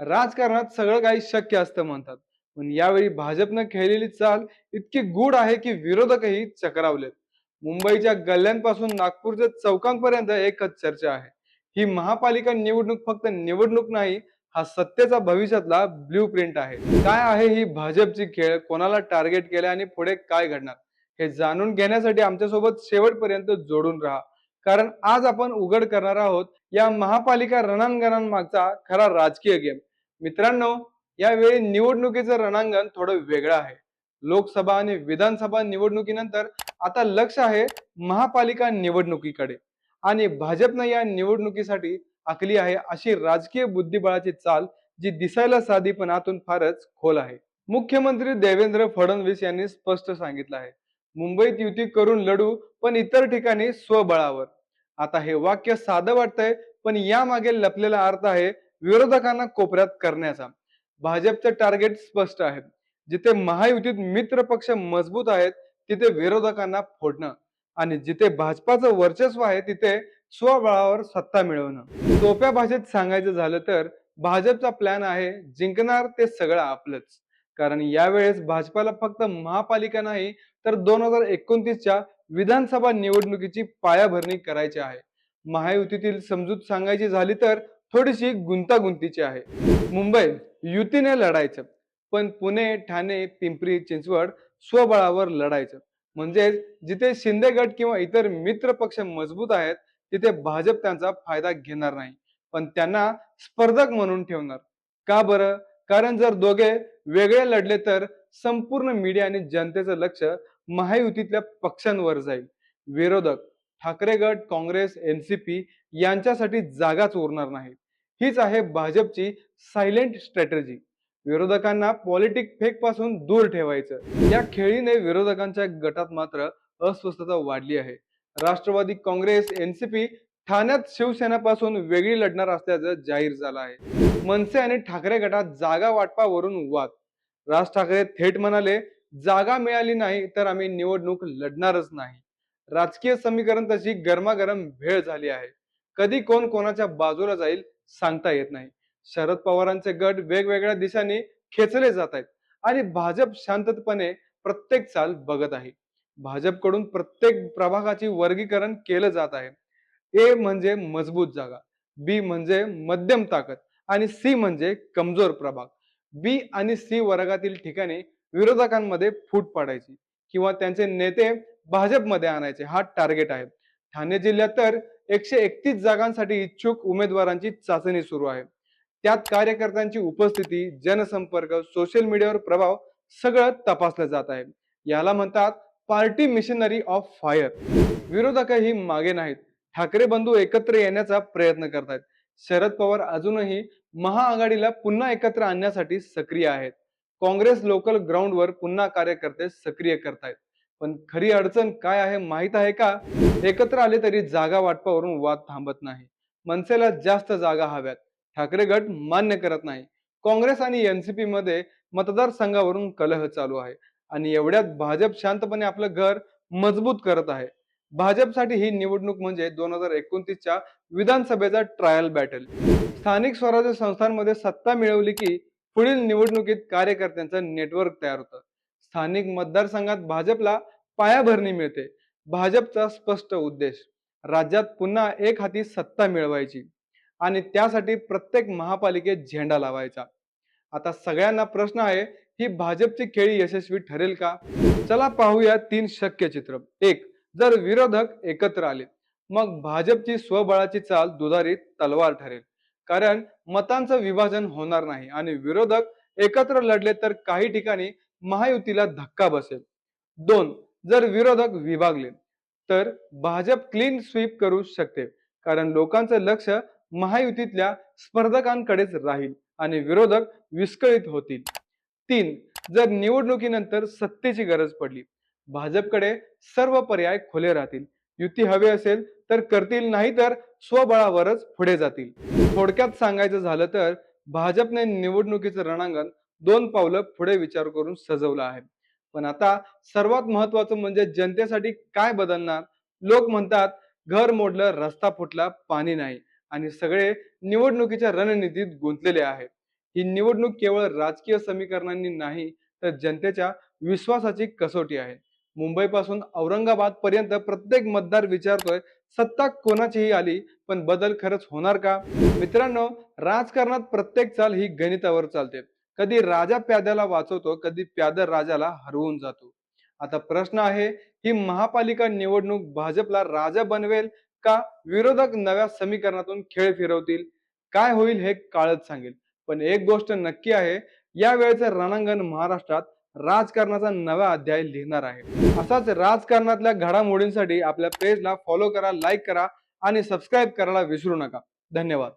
राजकारणात सगळं काही शक्य असतं म्हणतात. पण यावेळी भाजपनं खेळलेली चाल इतकी गूढ आहे की विरोधकही चक्रावलेत. मुंबईच्या गल्ल्यांपासून नागपूरच्या चौकांपर्यंत एकच चर्चा आहे. ही महापालिका निवडणूक फक्त निवडणूक नाही हा सत्तेचा भविष्यातला ब्ल्यू प्रिंट आहे. काय आहे ही भाजपची खेळ? कोणाला टार्गेट केले आणि पुढे काय घडणार? हे जाणून घेण्यासाठी आमच्यासोबत शेवटपर्यंत जोडून राहा. कारण आज आपण उघड करणार आहोत या महापालिका रणांगणांमागचा खरा राजकीय गेम. मित्रांनो यावेळी निवडणुकीचं रणांगण थोडं वेगळं आहे. लोकसभा आणि विधानसभा निवडणुकीनंतर आता लक्ष आहे महापालिका निवडणुकीकडे. आणि भाजपनं या निवडणुकीसाठी आखली आहे अशी राजकीय बुद्धिबळाची चाल जी दिसायला साधी पण आतून फारच खोल आहे. मुख्यमंत्री देवेंद्र फडणवीस यांनी स्पष्ट सांगितलं आहे. मुंबईत युती करून लढू पण इतर ठिकाणी स्वबळावर आता हे वाक्य साधं वाटतंय पण यामागे लपलेला अर्थ आहे विरोधकांना कोपऱ्यात करण्याचा. भाजपचे टार्गेट स्पष्ट आहे. जिथे महायुतीत मित्र पक्ष मजबूत आहेत तिथे विरोधकांना फोडणं. आणि जिथे भाजपाचं वर्चस्व आहे तिथे स्वबळावर सत्ता मिळवणं. सोप्या भाषेत सांगायचं झालं तर भाजपचा प्लॅन आहे जिंकणार ते सगळं आपलंच. कारण यावेळेस भाजपाला फक्त महापालिका नाही तर दोन हजार एकोणतीसच्या विधानसभा निवडणुकीची पायाभरणी करायची आहे. महायुतीतील समजूत सांगायची झाली तर थोडीशी गुंतागुंतीची आहे. मुंबई युतीने लढायचं पण पुणे ठाणे पिंपरी चिंचवड स्वबळावर लढायचं. म्हणजेच जिथे शिंदे गट किंवा इतर मित्र पक्ष मजबूत आहेत तिथे भाजप त्यांचा फायदा घेणार नाही. पण त्यांना स्पर्धक म्हणून ठेवणार. का बरं? कारण जर दोघे वेगळे लढले तर संपूर्ण मीडिया आणि जनतेचं लक्ष महायुतीतल्या पक्षांवर जाईल. विरोधक ठाकरे गट काँग्रेस एनसीपी यांच्यासाठी जागाच उरणार नाही हीच आहे भाजपची सायलेंट स्ट्रॅटेजी विरोधकांना पॉलिटिक फेकपासून दूर ठेवायचं. या खेळीने विरोधकांच्या गटात मात्र अस्वस्थता वाढली आहे. राष्ट्रवादी काँग्रेस एनसीपी ठाण्यात शिवसेनापासून वेगळी लढणार असल्याचं जाहीर झालं आहे. मनसे आणि ठाकरे गटात जागा वाटपावरून वाद. राज ठाकरे थेट म्हणाले जागा मिळाली नाही तर आम्ही निवडणूक लढणारच नाही. राजकीय समीकरण तशी गरमागरम भेळ झाली आहे. कधी कोण कोणाच्या बाजूला जाईल सांगता येत नाही. शरद पवारांचे गट वेगवेगळ्या दिशांनी खेचले जात आहेत आणि भाजप शांततपणे प्रत्येक चाल बघत आहे. भाजपकडून प्रत्येक प्रभागाची वर्गीकरण केलं जात आहे. ए म्हणजे मजबूत जागा बी म्हणजे मध्यम ताकद आणि सी म्हणजे कमजोर प्रभाग. बी आणि सी वर्गातील ठिकाणी विरोधकांमध्ये फूट पाडायची किंवा त्यांचे नेते भाजपमध्ये आणायचे. हा टार्गेट आहे. ठाणे जिल्ह्यात तर एकशे एकतीस जागांसाठी इच्छुक उमेदवारांची चाचणी सुरू आहे. त्यात कार्यकर्त्यांची उपस्थिती जनसंपर्क सोशल मीडियावर प्रभाव सगळं तपासलं जात आहे. याला म्हणतात पार्टी मिशनरी ऑफ फायर. विरोधकही मागे नाहीत. ठाकरे बंधू एकत्र येण्याचा प्रयत्न करतायत. शरद पवार अजूनही महाआघाडीला पुन्हा एकत्र आणण्यासाठी सक्रिय आहेत. काँग्रेस लोकल ग्राउंडवर पुन्हा कार्यकर्ते सक्रिय करतायत. पण खरी अडचण काय आहे माहीत आहे का? एकत्र आले तरी जागा वाटपावरून वाद थांबत नाही. मनसेला जास्त जागा हव्यात. ठाकरे गट मान्य करत नाही. काँग्रेस आणि एनसीपी मध्ये मतदारसंघावरून कलह चालू आहे आणि एवढ्यात भाजप शांतपणे आपलं घर मजबूत करत आहे. भाजपसाठी ही निवडणूक म्हणजे दोन हजार एकोणतीसच्या विधानसभेचा ट्रायल बॅटल स्थानिक स्वराज्य संस्थांमध्ये सत्ता मिळवली की पुढील निवडणुकीत कार्यकर्त्यांचं नेटवर्क तयार होतं. स्थानिक मतदारसंघात भाजपला पायाभरणी मिळते. भाजपचा स्पष्ट उद्देश राज्यात पुन्हा एक हाती सत्ता मिळवायची आणि त्यासाठी प्रत्येक महापालिकेत झेंडा लावायचा. आता सगळ्यांना प्रश्न आहे ही भाजपची खेळी यशस्वी ठरेल का? चला पाहूया तीन शक्य चित्र. एक जर विरोधक एकत्र आले मग भाजपची स्वबळाची चाल दुधारी तलवार ठरेल. कारण मतांचं विभाजन होणार नाही आणि विरोधक एकत्र लढले तर काही ठिकाणी महायुतीला धक्का बसेल. दोन जर विरोधक विभागले तर भाजप क्लीन स्वीप करू शकते. कारण लोकांचं लक्ष महायुतीतल्या स्पर्धकांकडेच राहील आणि विरोधक विस्कळीत होतील. तीन जर निवडणुकीनंतर सत्तेची गरज पडली भाजपकडे सर्व पर्याय खुले राहतील. युती हवी असेल तर करतील नाही तर स्वबळावरच पुढे जातील. थोडक्यात सांगायचं झालं तर भाजपने निवडणुकीचं रणांगण दोन पावलं पुढे विचार करून सजवलं आहे. पण आता सर्वात महत्वाचं म्हणजे जनतेसाठी काय बदलणार? लोक म्हणतात घर मोडलं रस्ता फुटला पाणी नाही. आणि सगळे निवडणुकीच्या रणनीतीत गुंतलेले आहेत. ही निवडणूक केवळ राजकीय समीकरणांनी नाही तर जनतेच्या विश्वासाची कसोटी आहे. मुंबईपासून औरंगाबाद पर्यंत प्रत्येक मतदार विचारतोय सत्ता कोणाचीही आली पण बदल खरंच होणार का? मित्रांनो राजकारणात प्रत्येक चाल ही गणितावर चालते. कधी राजा प्याद्याला वाचवतो कधी प्यादर राजाला हरवून जातो. आता प्रश्न आहे ही महापालिका निवडणूक भाजपला राजा बनवेल का विरोधक नव्या समीकरणातून खेळ फिरवतील? काय होईल हे काळच सांगेल. पण एक गोष्ट नक्की आहे या वेळेचं रणांगण महाराष्ट्रात राजकारणाचा नवा अध्याय लिहिणार आहे. असाच राजकारणातल्या घडामोडींसाठी आपल्या पेजला फॉलो करा लाईक करा आणि सबस्क्राईब करायला विसरू नका. धन्यवाद.